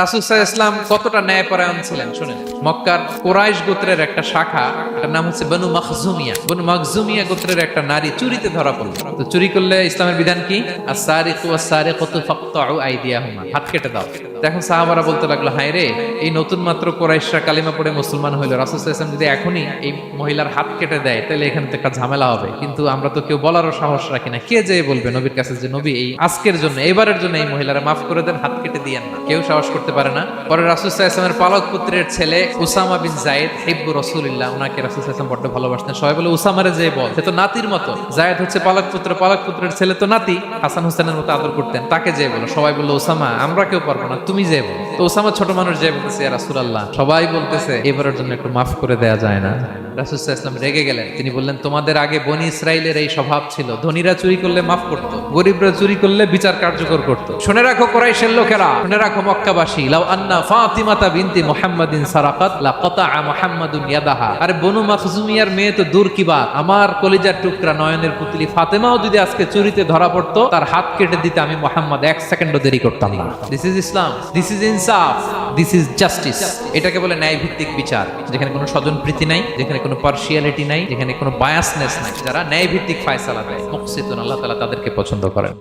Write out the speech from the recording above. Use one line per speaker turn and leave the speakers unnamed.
রাসুসাহ ইসলাম কতটা ন্যায়পরায়ণ ছিলেন? শুনেন। মক্কার কোরাইশ গোত্রের একটা শাখা তার নাম হচ্ছে বনু মখজুমিয়া। বনু মখজুমিয়া গোত্রের একটা নারী চুরিতে ধরা পড়ল। তো চুরি করলে ইসলামের বিধান কি? আর সারে কু সারে কত ফক্ত আইডিয়া হুমা হাত কেটে দাও। দেখুন সাহাবারা বলতে লাগল, হায় রে, এই নতুন মাত্র কোরাইশরা কালিমা পড়ে মুসলমান হইল। রাসুসাহ ইসলাম যদি এখনই এই মহিলার হাত কেটে দেয়, তাহলে এখানে তো একটা ঝামেলা হবে। কিন্তু আমরা তো কেউ বলারও সাহস রাখি না। কে যে বলবে নবীর কাছে যে, নবী, এই আজকের জন্য এবারের জন্য এই মহিলারা মাফ করে দেন, হাত কেটে দিয়েন না। কেউ সাহস করতে পারে না। পরে রাসুসাহ ইসলামের পালক পুত্রের ছেলে উসামা বিন জায়েদ হিব্বু রসুলিল্লাহ ওনাকে রাসুসাহ ইসলাম বড্ড ভালোবাসতেন। সবাই বলে, উসামারে যে বল, সে তো নাতির মতো। জায়েদ হচ্ছে পালক পুত্র, পালক পুত্রের ছেলে তো নাতি। হাসান হোসেনের মতো আদর করতেন, তাকে যে বলো। সবাই বলল ওসামা আমরা কেউ পারব না। তুমি যে তো ওসামা ছোট মানুষ যে বলতেছে রাসুল আল্লাহ সবাই বলতেছে, এবারের জন্য একটু মাফ করে দেয়া যায় না। রাসুসাহ ইসলাম রেগে গেলেন। তিনি বললেন, তোমাদের আগে বনি ইসরায়েলের এই স্বভাব ছিল। ধনীরা চুরি করলে মাফ করত, গরিবরা চুরি করলে বিচার কার্যকর করত। শুনে রাখো কোরাইশের লোকেরা, শুনে রাখো মক্কাবাসী। লাউ আন্না ফাতিমাতা বিনতি মুহাম্মাদিন সারাকাত, লা কতাআ মুহাম্মাদুন ইয়াদাহা। আরে বনু মাখজুমিয়ার মেয়ে তো দূর কি বাত? আমার কলিজার টুকরা নয়নের পুতলি ফাতেমাও যদি আজকে চুরিতে ধরা পড়তো, তার হাত কেটে দিতে আমি মোহাম্মদ এক সেকেন্ডও দেরি করতাম না। This is Islam this is ইনসাফ দিস ইজ জাস্টিস এটাকে বলে ন্যায় ভিত্তিক বিচার, যেখানে কোনো স্বজন প্রীতি নাই, যেখানে কোনো পার্সিয়ালিটি নাই, যেখানে কোনো বায়াসনেস নাই। যারা ন্যায় ভিত্তিক ফায়সালা দেয় মুকসিতুন আল্লাহ তাআলা তাদেরকে পছন্দ করেন।